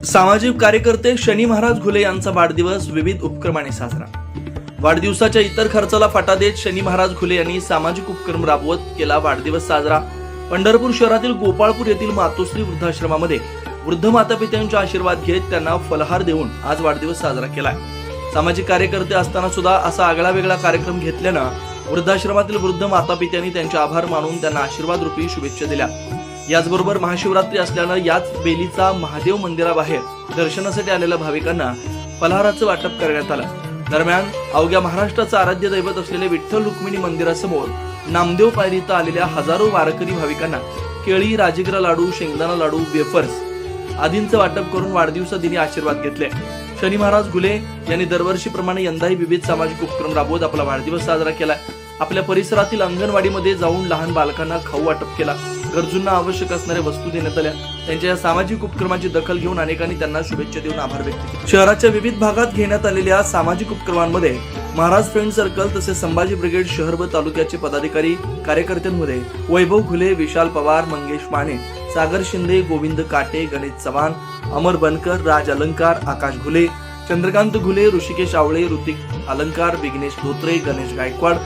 सामाजिक कार्यकर्ते शनी महाराज घुले यांचा वाढदिवस विविध उपक्रमाने साजरा. वाढदिवसाच्या इतर खर्चाला फाटा देत शनी महाराज घुले यांनी सामाजिक उपक्रम राबवत केला वाढदिवस साजरा. पंढरपूर शहरातील गोपाळपूर येथील मातोश्री वृद्धाश्रमामध्ये वृद्ध मातापित्यांचा आशीर्वाद घेत त्यांना फलहार देऊन आज वाढदिवस साजरा केलाय. सामाजिक कार्यकर्ते असताना सुद्धा असा आगळा वेगळा कार्यक्रम घेतल्यानं वृद्धाश्रमातील वृद्ध मातापित्यांनी त्यांचे आभार मानून त्यांना आशीर्वाद रूपी शुभेच्छा दिल्या. याचबरोबर महाशिवरात्री असल्यानं याच बेलीचा महादेव मंदिराबाहेर दर्शनासाठी आलेल्या भाविकांना फलहाराचं वाटप करण्यात आलं. दरम्यान अवघ्या महाराष्ट्राचं आराध्य दैवत असलेले विठ्ठल रुक्मिणी मंदिरासमोर नामदेव पायरी इथं आलेल्या हजारो वारकरी भाविकांना केळी राजगिरा लाडू शेंगदाणा लाडू वेफर्स आदींचं वाटप करून वाढदिवसादिनी आशीर्वाद घेतले. शनी महाराज गुले यांनी दरवर्षीप्रमाणे यंदाही विविध सामाजिक उपक्रम राबवत आपला वाढदिवस साजरा केला. आपल्या परिसरातील अंगणवाडीमध्ये जाऊन लहान बालकांना खाऊ वाटप केला. गरजूंना आवश्यक असणाऱ्या वस्तू देण्यात आल्या. त्यांच्या या सामाजिक उपक्रमाची दखल घेऊन अनेकांनी त्यांना शुभेच्छा देऊन आभार व्यक्त केले. शहराच्या विविध भागात घेण्यात आलेल्या सामाजिक उपक्रमांमध्ये महाराज फ्रेंड सर्कल तसेच संभाजी ब्रिगेड शहर व तालुक्याचे पदाधिकारी कार्यकर्त्यांमध्ये वैभव खुले विशाल पवार मंगेश माने सागर शिंदे गोविंद काटे गणेश चव्हाण अमर बनकर राज अलंकार आकाश घुले चंद्रकांत घुले ऋषिकेश आवळे ऋतिक अलंकार विघ्नेश धोत्रे गणेश गायकवाड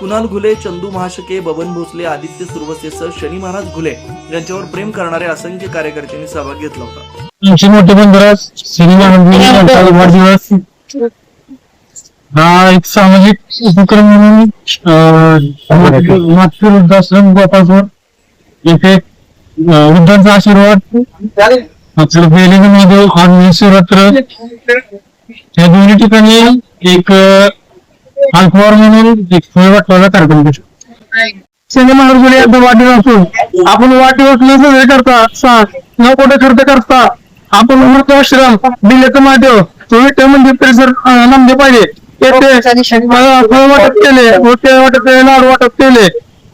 कुणाल घुले चंदू महाशके बबन भोसले आदित्य सुरवसेसह शनी महाराज घुले यांच्यावर प्रेम करणाऱ्या असंख्य कार्यकर्त्यांनी सहभाग घेतला होता. मोठे बंधुराज वाढदिवस. हा एक सामाजिक उपक्रम म्हणून वृद्धाश्रम गोपाळपूर येथे वृद्धांचा आशीर्वाद बेलिंग महादेव आणि महाशिवरात्र या दोन्ही ठिकाणी एक अल्पवार म्हणून एक वाटवायचा कार्यक्रम सिनेमा असून आपण न साजरे करता सा न कोठे खर्च करता आपण वृद्धाश्रम दिल्लीचं महादेव विठ्ठल मंदिर परिसर अं, नामदेव पाहिजे. येथे वाटप केले व ते वाटप केले लाडू वाटप केले.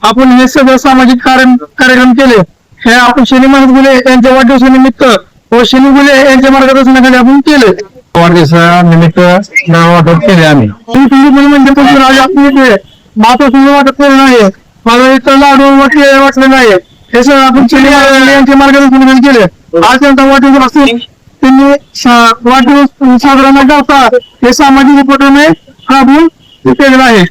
आपण हे सगळं सामाजिक कार्य कार्यक्रम केले. हे आपण शनी महाराज गुले यांच्या वाढदिवसानिमित्त व शनी गुले यांच्या मार्गदर्शनाखाली आपण केले. वाढदिवसानिमित्त वाटप केले आम्ही. गुले म्हणजे राजा आपण इथे माता सुद्धा वाटप केलं नाही. मला इथं लाडू वाटले वाटले नाही. हे सगळं आपण शनी महाराज यांच्या मार्गदर्शनाखाली केले? आज त्यांचा वाढदिवस असून त्यांनी वाढदिवस साजरा न करता हे सामाजिक उपक्रमे राबवून केलेला आहे.